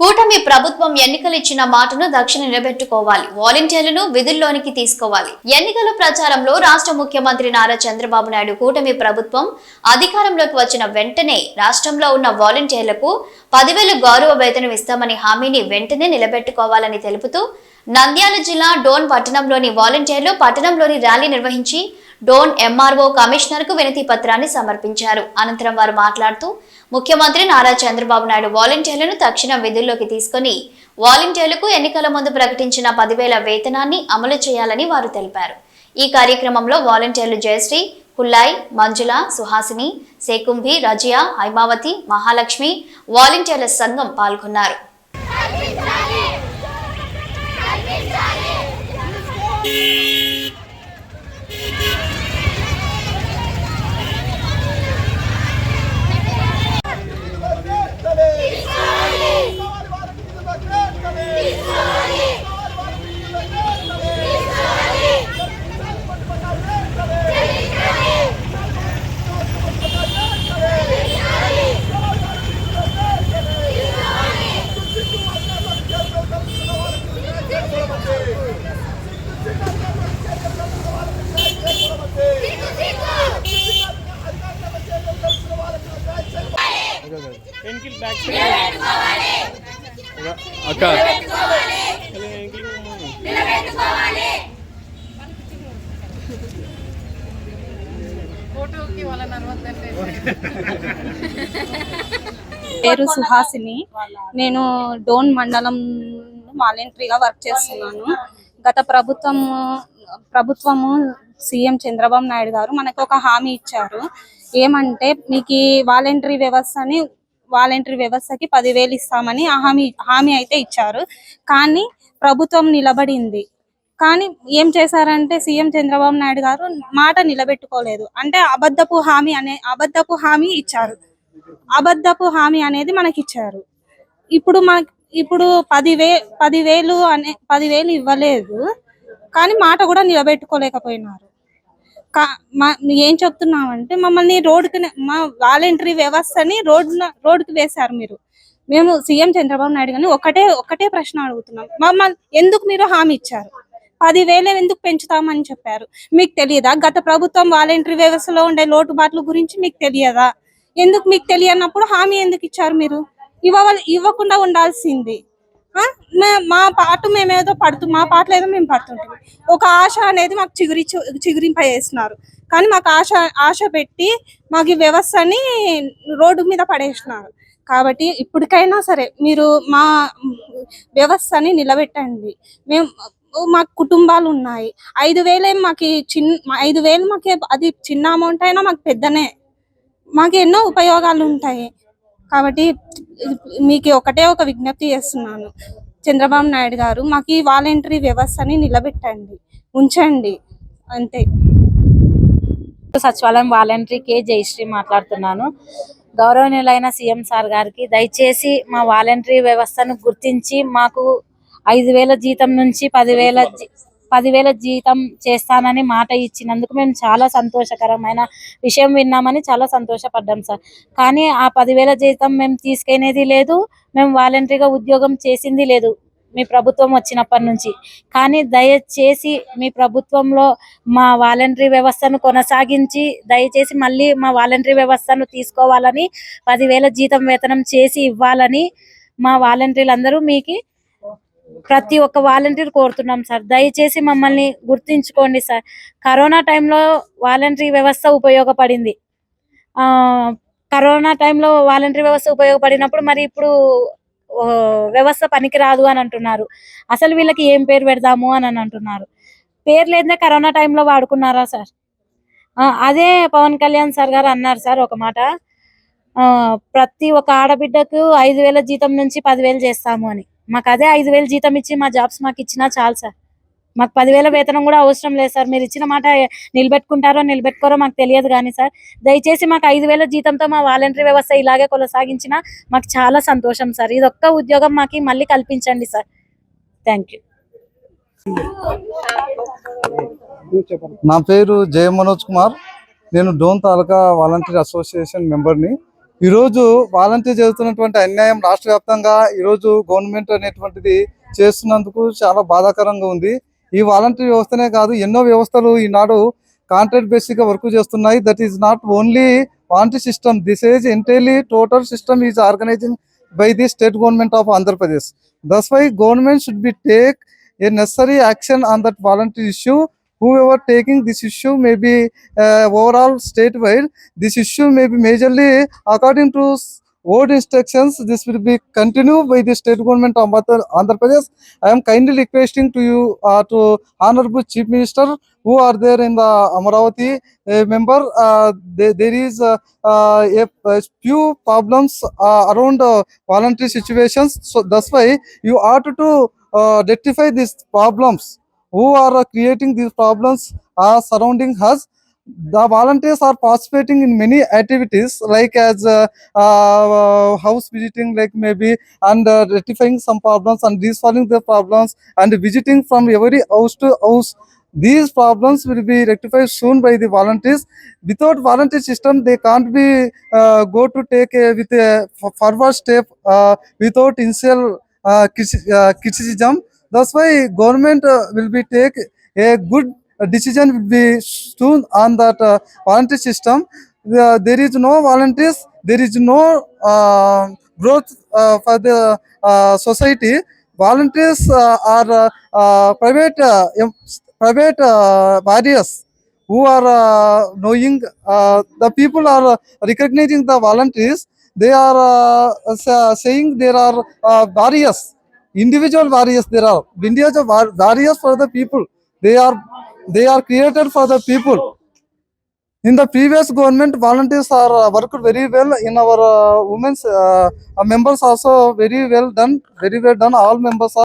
కూటమి ప్రభుత్వం ఎన్నికలు ఇచ్చిన మాటను దక్షిణ నిలబెట్టుకోవాలి. వాలంటీర్లను విధుల్లోనికి తీసుకోవాలి. ఎన్నికల ప్రచారంలో రాష్ట్ర ముఖ్యమంత్రి నారా చంద్రబాబు నాయుడు కూటమి ప్రభుత్వం అధికారంలోకి వచ్చిన వెంటనే రాష్ట్రంలో ఉన్న వాలంటీర్లకు పదివేలు గౌరవ వేతనం ఇస్తామని హామీని వెంటనే నిలబెట్టుకోవాలని తెలుపుతూ నంద్యాల జిల్లా డోన్ పట్టణంలోని వాలంటీర్లు పట్టణంలోని ర్యాలీ నిర్వహించి డోన్ ఎంఆర్ఓ కమిషనర్కు వినతి పత్రాన్ని సమర్పించారు. అనంతరం వారు మాట్లాడుతూ ముఖ్యమంత్రి నారా చంద్రబాబు నాయుడు వాలంటీర్లను తక్షణం విధుల్లోకి తీసుకుని వాలంటీర్లకు ఎన్నికల ముందు ప్రకటించిన పదివేల వేతనాన్ని అమలు చేయాలని వారు తెలిపారు. ఈ కార్యక్రమంలో వాలంటీర్లు జయశ్రీ హుల్లాయ్ మంజుల సుహాసిని సేకుంభి రజియా హైమావతి మహాలక్ష్మి వాలంటీర్ల సంఘం పాల్గొన్నారు. Yeah. పేరు సుహాసిని. నేను డోన్ మండలం వాలంటరీగా వర్క్ చేస్తున్నాను. గత ప్రభుత్వం ప్రభుత్వము సీఎం చంద్రబాబు నాయుడు గారు మనకు ఒక హామీ ఇచ్చారు. ఏమంటే మీకు ఈ వాలంటరీ వ్యవస్థని వాలంటరీ వ్యవస్థకి పదివేలు ఇస్తామని హామీ హామీ అయితే ఇచ్చారు. కానీ ప్రభుత్వం నిలబడింది. కానీ ఏం చేశారంటే సీఎం చంద్రబాబు నాయుడు గారు మాట నిలబెట్టుకోలేదు. అంటే అబద్ధపు హామీ అనే అబద్ధపు హామీ ఇచ్చారు. అబద్ధపు హామీ అనేది మనకి ఇచ్చారు ఇప్పుడు మా ఇప్పుడు పదివే పదివేలు అనే పదివేలు ఇవ్వలేదు. కానీ మాట కూడా నిలబెట్టుకోలేకపోయినారు. కా- మా- ఏం చెప్తున్నామంటే మమ్మల్ని రోడ్డుకి మా వాలంటరీ వ్యవస్థని రోడ్ రోడ్డుకి వేశారు మీరు. మేము సీఎం చంద్రబాబు నాయుడు గారిని ఒకటే ఒకటే ప్రశ్న అడుగుతున్నాం. మమ్మల్ని ఎందుకు మీరు హామీ ఇచ్చారు? పదివేలు ఎందుకు పెంచుతామని చెప్పారు. మీకు తెలియదా? గత ప్రభుత్వం వాలంటరీ వ్యవస్థలో ఉండే లోటుబాట్ల గురించి మీకు తెలియదా? ఎందుకు మీకు తెలియనప్పుడు హామీ ఎందుకు ఇచ్చారు మీరు? ఇవ్వవాలి ఇవ్వకుండా ఉండాల్సింది. మా పాటు మేమేదో పడుతు మా పాటలు ఏదో మేము పడుతుంటాం ఒక ఆశ అనేది మాకు చిగురి చిగురింప చేస్తున్నారు కానీ మాకు ఆశ ఆశ పెట్టి మాకు ఈ వ్యవస్థని రోడ్డు మీద పడేసినారు. కాబట్టి ఇప్పటికైనా సరే మీరు మా వ్యవస్థని నిలబెట్టండి. మేము మాకు కుటుంబాలు ఉన్నాయి. ఐదు వేలే మాకు చిన్న ఐదు వేలు మాకు అది చిన్న అమౌంట్ అయినా మాకు పెద్దనే. మాకు ఎన్నో ఉపయోగాలు ఉంటాయి. కాబట్టి మీకు ఒకటే ఒక విజ్ఞప్తి చేస్తున్నాను. చంద్రబాబు నాయుడు గారు మాకు ఈ వాలంటరీ వ్యవస్థని నిలబెట్టండి. ఉంచండి. అంతే. సచివాలయం వాలంటరీ కే జయశ్రీ మాట్లాడుతున్నాను. గౌరవనీయులైన సీఎం సార్ గారికి దయచేసి మా వాలంటరీ వ్యవస్థను గుర్తించి మాకు ఐదు వేల జీతం నుంచి పదివేల జీ- పదివేల జీతం చేస్తానని మాట ఇచ్చినందుకు మేము చాలా సంతోషకరమైన విషయం విన్నామని చాలా సంతోషపడ్డాం సార్. కానీ ఆ పదివేల జీతం మేము తీసుకునేది లేదు మేము వాలంటరీగా ఉద్యోగం చేసింది లేదు మీ ప్రభుత్వం వచ్చినప్పటి నుంచి. కానీ దయచేసి మీ ప్రభుత్వంలో మా వాలంటరీ వ్యవస్థను కొనసాగించి దయచేసి మళ్ళీ మా వాలంటరీ వ్యవస్థను తీసుకోవాలని పదివేల జీతం వేతనం చేసి ఇవ్వాలని మా వాలంటీర్లందరూ మీకు ప్రతి ఒక్క వాలంటీర్ కోరుతున్నాం సార్. దయచేసి మమ్మల్ని గుర్తించుకోండి సార్. కరోనా టైంలో వాలంటరీ వ్యవస్థ ఉపయోగపడింది. ఆ కరోనా టైంలో వాలంటరీ వ్యవస్థ ఉపయోగపడినప్పుడు మరి ఇప్పుడు వ్యవస్థ వ్యవస్థ పనికిరాదు అని అంటున్నారు. అసలు వీళ్ళకి ఏం పేరు పెడదాము అని అని అంటున్నారు. పేరు లేదా కరోనా టైంలో వాడుకున్నారా సార్? ఆ, అదే పవన్ కళ్యాణ్ సార్ గారు అన్నారు సార్ ఒక మాట. ఆ, ప్రతి ఒక్క ఆడబిడ్డకు ఐదు వేల జీతం నుంచి పదివేలు చేస్తాము అని. మాకు అదే ఐదు వేలు జీతం ఇచ్చి మా జాబ్స్ మాకు ఇచ్చినా చాలు సార్. మాకు పదివేల వేతనం కూడా అవసరం లేదు సార్. మీరు ఇచ్చిన మాట నిలబెట్టుకుంటారో నిలబెట్టుకోరో మాకు తెలియదు కానీ సార్. దయచేసి మాకు ఐదు వేల జీతంతో మా వాలంటరీ వ్యవస్థ ఇలాగే కొనసాగించిన మాకు చాలా సంతోషం సార్. ఇది ఒక్క ఉద్యోగం మాకు మళ్ళీ కల్పించండి సార్. థ్యాంక్ యూ నా పేరు జయ మనోజ్ కుమార్. నేను డోన్ తాలూకా వాలంటీర్ అసోసియేషన్ మెంబర్ని. ఈరోజు వాలంటీర్ చేస్తున్నటువంటి అన్యాయం రాష్ట్ర వ్యాప్తంగా ఈరోజు గవర్నమెంట్ అనేటువంటిది చేస్తున్నందుకు చాలా బాధాకరంగా ఉంది. ఈ వాలంటీర్ వ్యవస్థనే కాదు ఎన్నో వ్యవస్థలు ఈనాడు కాంట్రాక్ట్ బేసిక్గా వర్క్ చేస్తున్నాయి. That is not only volunteer system this is entirely total system is organizing by the state government of Andhra Pradesh thus why government should be take a necessary action on that volunteer issue. Whoever taking this issue may be uh, overall statewide. This issue may be majorly according to old instructions. This will be continued by the state government of Andhra Pradesh. I am kindly requesting to you uh, to Honorable Chief Minister who are there in the Amaravati uh, member. Uh, there, there is uh, uh, a, a few problems uh, around uh, voluntary situations. So that's why you ought to uh, rectify these problems. Who are uh, creating these problems are surrounding us. The volunteers are participating in many activities like as uh, uh, house visiting, like maybe and uh, rectifying some problems and resolving the problems and visiting from every house to house. These problems will be rectified soon by the volunteers without volunteer system they can't be uh, go to take a, with a forward step uh, without initial uh, uh, criticism that's why government uh, will be take a good uh, decision will be soon on that uh, volunteer system. Uh, there is no volunteers there is no uh, growth uh, for the uh, society. Volunteers uh, are uh, uh, private uh, private uh, barriers who are uh, knowing uh, the people are uh, recognizing the volunteers. They are uh, saying there are uh, barriers individual barriers there are. Individual bar- barriers for the people. They are they are created for the people. In the previous government volunteers are uh, worked very well. In our uh, women's uh, members also very well done very well done. All members are